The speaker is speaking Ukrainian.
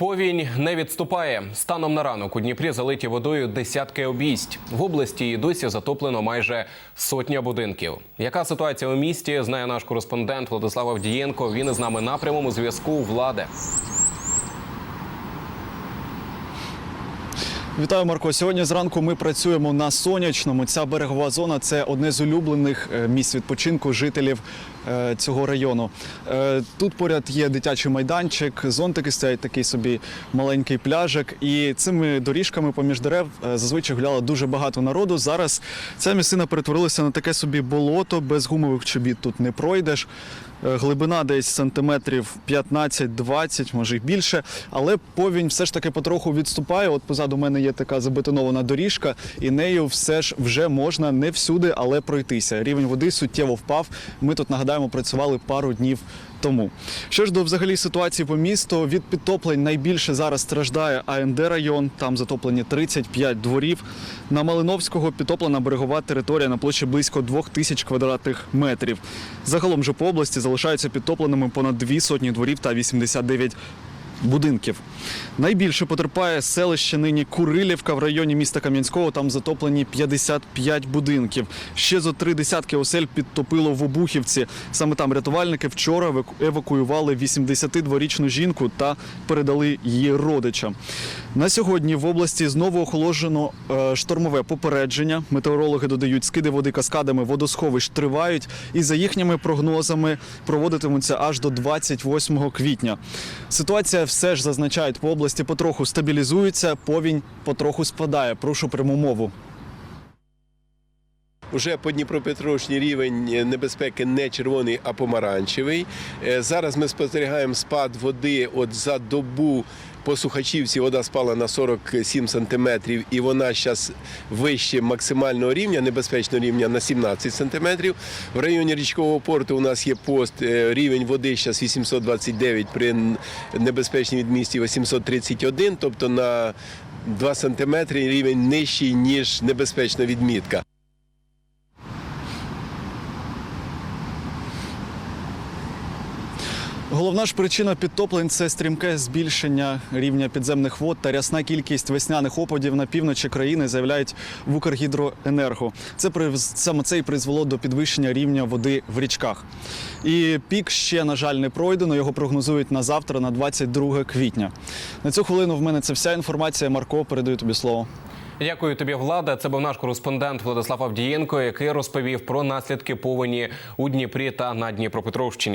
Повінь не відступає. Станом на ранок у Дніпрі залиті водою десятки обійсть. В області і досі затоплено майже сотня будинків. Яка ситуація у місті? Знає наш кореспондент Владислав Авдієнко. Він із нами на прямому зв'язку. Влади. Вітаю, Марко. Сьогодні зранку ми працюємо на сонячному. Ця берегова зона це одне з улюблених е, місць відпочинку жителів цього району. Е, Тут поряд є дитячий майданчик, зонтики стоять такий собі маленький пляжик. І цими доріжками поміж дерев е, зазвичай гуляло дуже багато народу. Зараз ця місцина перетворилася на таке собі болото, без гумових чобіт тут не пройдеш. Е, Глибина десь сантиметрів 15-20, може й більше. Але повінь все ж таки потроху відступає. От позаду мене є така забетонована доріжка, і нею все ж вже можна не всюди, але пройтися. Рівень води суттєво впав. Ми тут нагадаємо, працювали пару днів тому. Що ж до взагалі ситуації по місту, від підтоплень найбільше зараз страждає АНД район. Там затоплені 35 дворів. На Малиновського підтоплена берегова територія на площі близько 2000 квадратних метрів. Загалом же по області залишаються підтопленими понад дві сотні дворів та 89 будинків. Найбільше потерпає селище нині Курилівка в районі міста Кам'янського. Там затоплені 55 будинків. Ще зо три десятки осель підтопило в Обухівці. Саме там рятувальники вчора евакуювали 82-річну жінку та передали її родичам. На сьогодні в області знову охолоджено е, штормове попередження. Метеорологи додають, скиди води каскадами водосховищ тривають, і за їхніми прогнозами проводитимуться аж до 28 квітня. Ситуація все ж зазначають по області потроху стабілізується, повінь потроху спадає. Прошу пряму мову. Уже по Дніпропетровщині рівень е, небезпеки не червоний, а помаранчевий. Е, Зараз ми спостерігаємо спад води. От за добу по Сухачівці вода спала на 47 сантиметрів, і вона зараз вище максимального рівня, небезпечного рівня на 17 сантиметрів. В районі річкового порту у нас є пост. е, Рівень води зараз 829, при небезпечній відмісті 831, тобто на 2 сантиметри рівень нижчий, ніж небезпечна відмітка. Головна ж причина підтоплень це стрімке збільшення рівня підземних вод та рясна кількість весняних опадів на півночі країни, заявляють в Укргідроенерго. Це саме це і призвело до підвищення рівня води в річках. І пік ще, на жаль, не пройдено. Його прогнозують на завтра, на 22 квітня. На цю хвилину в мене це вся інформація. Марко, передаю тобі слово. Дякую тобі, влада. Це був наш кореспондент Владислав Авдієнко, який розповів про наслідки повені у Дніпрі та на Дніпропетровщині.